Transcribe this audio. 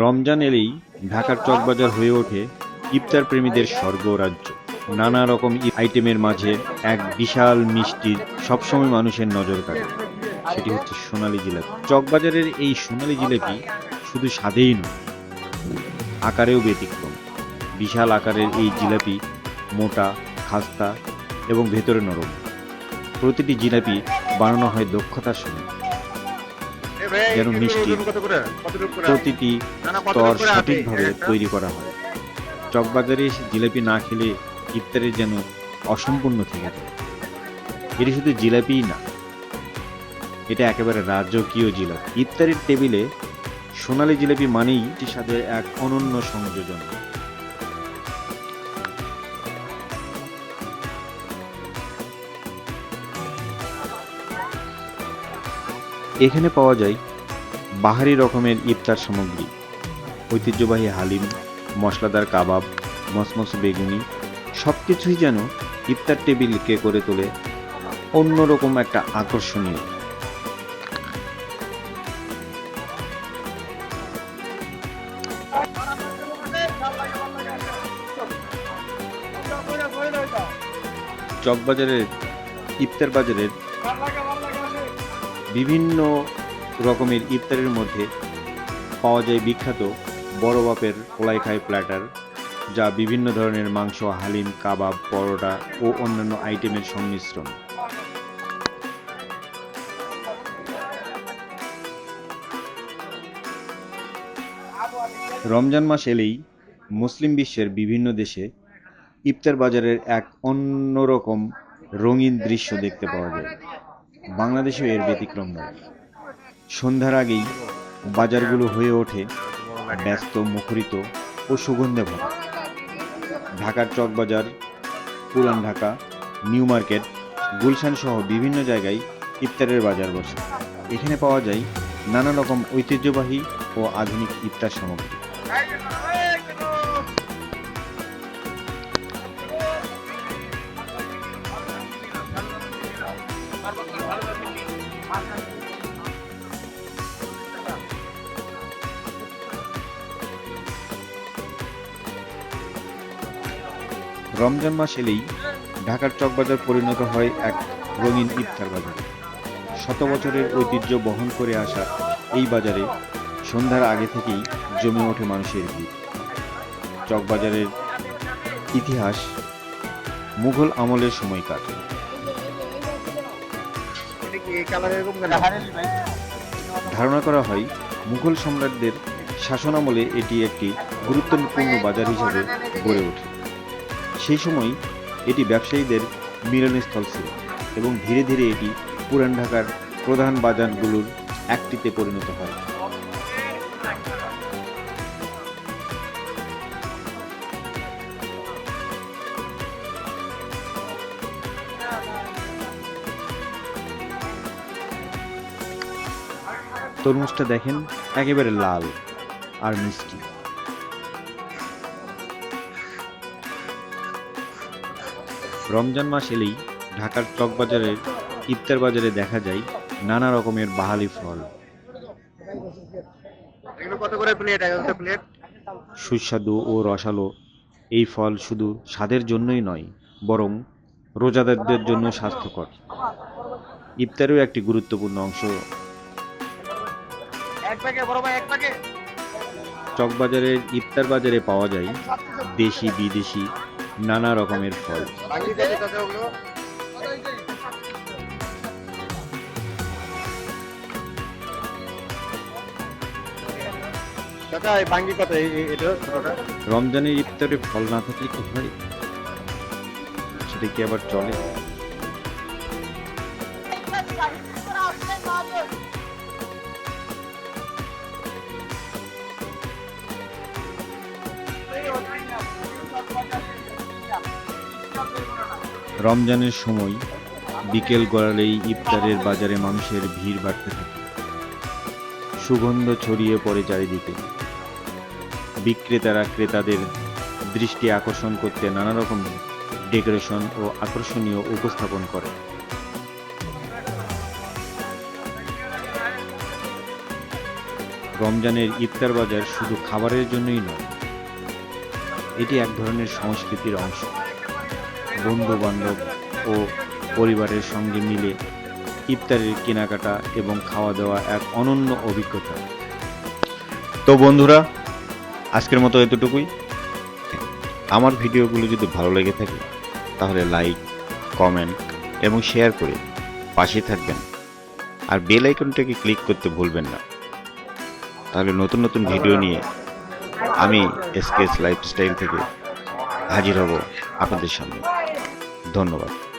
রমজান এলেই ঢাকার চকবাজার হয়ে ওঠে ইফতার প্রেমীদের স্বর্গ রাজ্য নানা রকম আইটেমের মাঝে এক বিশাল মিষ্টির সবসময় মানুষের নজর কাড়ে। সেটি হচ্ছে সোনালি জিলাপি। চকবাজারের এই সোনালি জিলাপি শুধু স্বাদেই নয়, আকারেও ব্যতিক্রম। বিশাল আকারের এই জিলাপি মোটা, খাস্তা এবং ভেতরে নরম। প্রতিটি জিলাপি বানানো হয় দক্ষতার সঙ্গে। যেন মিষ্টি প্রতিটি স্তর সঠিকভাবে তৈরি করা হয়। চকবাজারে এসে জিলাপি না খেলে ইফতারের যেন অসম্পূর্ণ থেকে যায়। এটি শুধু জিলাপিই না এটা একেবারে রাজকীয় জিলাপি। ইফতারের টেবিলে সোনালী জিলাপি মানেই এটির সাথে এক অনন্য সংযোজন। এখানে পাওয়া যায় বাহারি রকমের ইফতার সামগ্রী, ঐতিহ্যবাহী হালিম, মশলাদার কাবাব, মসমস বেগুনি সব কিছুই যেন ইফতার টেবিলকে করে তোলে অন্যরকম একটা আকর্ষণীয়। চকবাজারের ইফতার বাজারের বিভিন্ন রকমের ইফতারের মধ্যে পাওয়া যায় বিখ্যাত বড় বাপের পোলাই খাই প্ল্যাটার, যা বিভিন্ন ধরনের মাংস, হালিম, কাবাব, পরোটা ও অন্যান্য আইটেমের সংমিশ্রণ। রমজান মাস এলেই মুসলিম বিশ্বের বিভিন্ন দেশে ইফতার বাজারের এক অন্যরকম রঙিন দৃশ্য দেখতে পাওয়া যায়। বাংলাদেশেও এর ব্যতিক্রম নয়। সন্ধ্যার আগেই বাজারগুলো হয়ে ওঠে ব্যস্ত, মুখরিত ও সুগন্ধে ভরা। ঢাকার চকবাজার পুরান ঢাকা, নিউ মার্কেট, গুলশান সহ বিভিন্ন জায়গায় ইফতারের বাজার বসে। এখানে পাওয়া যায় নানা রকম ঐতিহ্যবাহী ও আধুনিক ইফতার সামগ্রী। রমজান মাস এলেই ঢাকার চকবাজার পরিণত হয় এক রঙিন ইফতার বাজারে। শত বছরের ঐতিহ্য বহন করে আসা এই বাজারে সন্ধ্যার আগে থেকেই জমে ওঠে মানুষের ভিড়। চকবাজারের ইতিহাস মুঘল আমলের সময়কার ধারণা করা হয় মুঘল সম্রাটদের শাসনামলে এটি একটি গুরুত্বপূর্ণ বাজার হিসাবে গড়ে ওঠে। সেই সময় এটি ব্যবসায়ীদের মিলনস্থল ছিল এবং ধীরে ধীরে এটি পুরান ঢাকার প্রধান বাজারগুলোর একটিতে পরিণত হয়। তরমুজটা দেখেন একেবারে লাল আর মিষ্টি। রমজান মাস এলেই ঢাকার চকবাজারের ইফতার বাজারে দেখা যায় নানা রকমের বাহালি ফল। সুস্বাদু ও রসালো এই ফল শুধু স্বাদের জন্যই নয় বরং রোজাদারদের জন্য স্বাস্থ্যকর। ইফতারেও একটি গুরুত্বপূর্ণ অংশ এক বড় ভাই এক প্যাকেট চকবাজারের ইফতার বাজারে পাওয়া যায় দেশি বিদেশি নানা রকমের ফল। রমজানের ইফতারে ফল না থাকলে কি হয়? সেটা কি আবার চলে? রমজানের সময় বিকেল গড়ালেই ইফতারের বাজারে মানুষের ভিড় বাড়তে থাকে। সুগন্ধ ছড়িয়ে পড়ে চারিদিকে। বিক্রেতারা ক্রেতাদের দৃষ্টি আকর্ষণ করতে নানা রকম ডেকোরেশন ও আকর্ষণীয় উপস্থাপন করে। রমজানের ইফতার বাজার শুধু খাবারের জন্যই নয়, এটি এক ধরনের সংস্কৃতির অংশ। বন্ধু বান্ধব ও পরিবারের সঙ্গে মিলে ইফতারের কেনাকাটা এবং খাওয়া দাওয়া এক অনন্য অভিজ্ঞতা। তো বন্ধুরা, আজকের মতো এতটুকুই। আমার ভিডিওগুলো যদি ভালো লেগে থাকে, তাহলে লাইক কমেন্ট এবং শেয়ার করে পাশে থাকবেন। আর বেল আইকনটাকে ক্লিক করতে ভুলবেন না। তাহলে নতুন নতুন ভিডিও নিয়ে আমি এসকেএস লাইফস্টাইল থেকে হাজির হব আপনাদের সামনে। ধন্যবাদ।